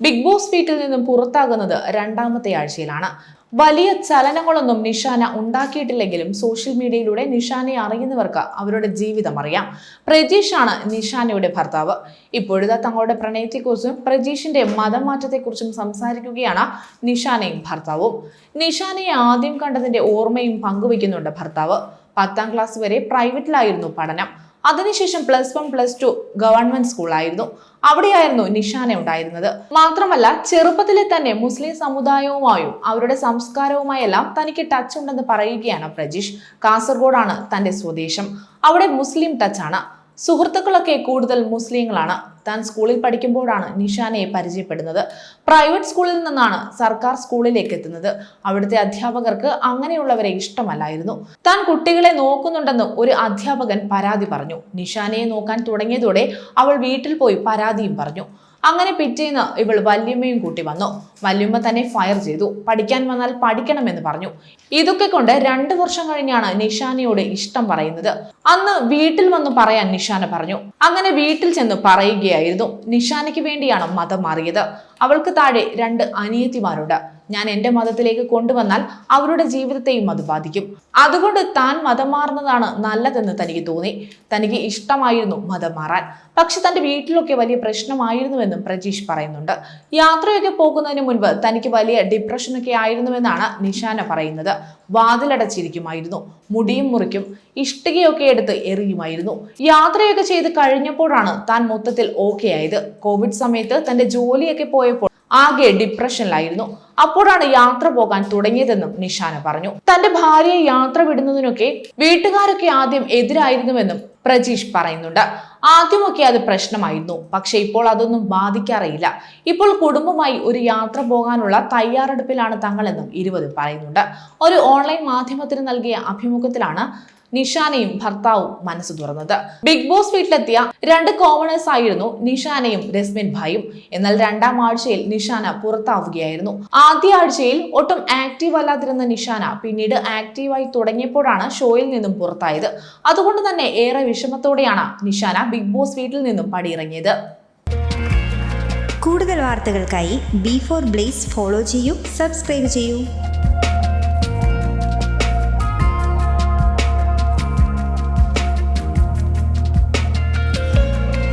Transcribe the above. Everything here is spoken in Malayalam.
ബിഗ് ബോസ് വീട്ടിൽ നിന്നും പുറത്താകുന്നത് രണ്ടാമത്തെ ആഴ്ചയിലാണ്. വലിയ ചലനങ്ങളൊന്നും നിഷാന ഉണ്ടാക്കിയിട്ടില്ലെങ്കിലും സോഷ്യൽ മീഡിയയിലൂടെ നിഷാനെ അറിയുന്നവർക്ക് അവരുടെ ജീവിതം അറിയാം. പ്രജീഷാണ് നിഷാനയുടെ ഭർത്താവ്. ഇപ്പോഴത്തെ തങ്ങളുടെ പ്രണയത്തെക്കുറിച്ചും പ്രജീഷിന്റെ മതമാറ്റത്തെക്കുറിച്ചും സംസാരിക്കുകയാണ് നിഷാനയും ഭർത്താവും. നിഷാനയെ ആദ്യം കണ്ടതിന്റെ ഓർമ്മയും പങ്കുവയ്ക്കുന്നുണ്ട് ഭർത്താവ്. പത്താം ക്ലാസ് വരെ പ്രൈവറ്റിലായിരുന്നു പഠനം. അതിനുശേഷം plus one plus two government സ്കൂളായിരുന്നു അവിടെയായിരുന്നു നിഷാന ഉണ്ടായിരുന്നത്. മാത്രമല്ല ചെറുപ്പത്തിലെ തന്നെ മുസ്ലിം സമുദായവുമായും അവരുടെ സംസ്കാരവുമായെല്ലാം തനിക്ക് ടച്ച് ഉണ്ടെന്ന് പറയുകയാണ് പ്രജീഷ്. കാസർഗോഡാണ് തന്റെ സ്വദേശം. അവിടെ മുസ്ലിം ടച്ചാണ് സുഹൃത്തുക്കളൊക്കെ കൂടുതൽ മുസ്ലിങ്ങളാണ്. താൻ സ്കൂളിൽ പഠിക്കുമ്പോഴാണ് നിഷാനയെ പരിചയപ്പെടുന്നത്. പ്രൈവറ്റ് സ്കൂളിൽ നിന്നാണ് സർക്കാർ സ്കൂളിലേക്ക് എത്തുന്നത്. അവിടുത്തെ അധ്യാപകർക്ക് അങ്ങനെയുള്ളവരെ ഇഷ്ടമല്ലായിരുന്നു. താൻ കുട്ടികളെ നോക്കുന്നുണ്ടെന്ന് ഒരു അധ്യാപകൻ പരാതി പറഞ്ഞു. നിഷാനയെ നോക്കാൻ തുടങ്ങിയതോടെ അവൾ വീട്ടിൽ പോയി പരാതിയും പറഞ്ഞു. അങ്ങനെ പിറ്റേന്ന് ഇവൾ വല്യമ്മയും കൂട്ടി വന്നു. വല്യമ്മ തന്നെ ഫയർ ചെയ്തു. പഠിക്കാൻ വന്നാൽ പഠിക്കണമെന്ന് പറഞ്ഞു. ഇതൊക്കെ കൊണ്ട് രണ്ടു വർഷം കഴിഞ്ഞാണ് നിഷാനയോട് ഇഷ്ടം പറയുന്നത്. അന്ന് വീട്ടിൽ വന്ന് പറയാൻ നിഷാന പറഞ്ഞു. അങ്ങനെ വീട്ടിൽ ചെന്ന് പറയുകയായിരുന്നു. നിഷാനയ്ക്ക് വേണ്ടിയാണ് മതം മാറിയത്. അവൾക്ക് താഴെ രണ്ട് അനിയത്തിമാരുണ്ട്. ഞാൻ എന്റെ മതത്തിലേക്ക് കൊണ്ടുവന്നാൽ അവരുടെ ജീവിതത്തെയും അത് ബാധിക്കും. അതുകൊണ്ട് താൻ മതം മാറുന്നതാണ് നല്ലതെന്ന് തനിക്ക് തോന്നി. തനിക്ക് ഇഷ്ടമായിരുന്നു മതം മാറാൻ. പക്ഷെ തന്റെ വീട്ടിലൊക്കെ വലിയ പ്രശ്നമായിരുന്നുവെന്നും പ്രജീഷ് പറയുന്നുണ്ട്. യാത്രയൊക്കെ പോകുന്നതിന് മുൻപ് തനിക്ക് വലിയ ഡിപ്രഷനൊക്കെ ആയിരുന്നുവെന്നാണ് നിഷാന പറയുന്നത്. വാതിലടച്ചിരിക്കുമായിരുന്നു. മുടിയും മുറിക്കും. ഇഷ്ടികയൊക്കെ എടുത്ത് എറിയുമായിരുന്നു. യാത്രയൊക്കെ ചെയ്ത് കഴിഞ്ഞപ്പോഴാണ് താൻ മൊത്തത്തിൽ ഓക്കെ ആയത്. കോവിഡ് സമയത്ത് തന്റെ ജോലിയൊക്കെ പോയപ്പോൾ ആകെ ഡിപ്രഷനിലായിരുന്നു. അപ്പോഴാണ് യാത്ര പോകാൻ തുടങ്ങിയതെന്നും നിഷാന പറഞ്ഞു. തന്റെ ഭാര്യയെ യാത്ര വിടുന്നതിനൊക്കെ വീട്ടുകാരൊക്കെ ആദ്യം എതിരായിരുന്നുവെന്നും പ്രജീഷ് പറയുന്നുണ്ട്. ആദ്യമൊക്കെ അത് പ്രശ്നമായിരുന്നു. പക്ഷെ ഇപ്പോൾ അതൊന്നും ബാധിക്കാറില്ല ഇപ്പോൾ കുടുംബമായി ഒരു യാത്ര പോകാനുള്ള തയ്യാറെടുപ്പിലാണ് തങ്ങളെന്നും ഇരുപത് പറയുന്നുണ്ട്. ഒരു ഓൺലൈൻ മാധ്യമത്തിന് നൽകിയ അഭിമുഖത്തിലാണ് നിഷാനയും ഭർത്താവും മനസ്സ് തുറന്നത്. ബിഗ് ബോസ് വീട്ടിലെത്തിയ രണ്ട് കോമണേഴ്സ് ആയിരുന്നു നിഷാനയും രസ്മിൻ ഭായും. എന്നാൽ രണ്ടാം ആഴ്ചയിൽ നിഷാന പുറത്താവുകയായിരുന്നു. ആദ്യ ആഴ്ചയിൽ ഒട്ടും ആക്റ്റീവ് അല്ലാതിരുന്ന നിഷാന പിന്നീട് ആക്റ്റീവായി തുടങ്ങിയപ്പോഴാണ് ഷോയിൽ നിന്നും പുറത്തായത്. അതുകൊണ്ട് തന്നെ ഏറെ വിഷമത്തോടെയാണ് നിഷാന ബിഗ് ബോസ് വീട്ടിൽ നിന്നും പടിയിറങ്ങിയത്. കൂടുതൽ വാർത്തകൾക്കായി ബി ഫോർ ബ്ലേസ് ഫോളോ ചെയ്യൂ സബ്സ്ക്രൈബ് ചെയ്യൂ.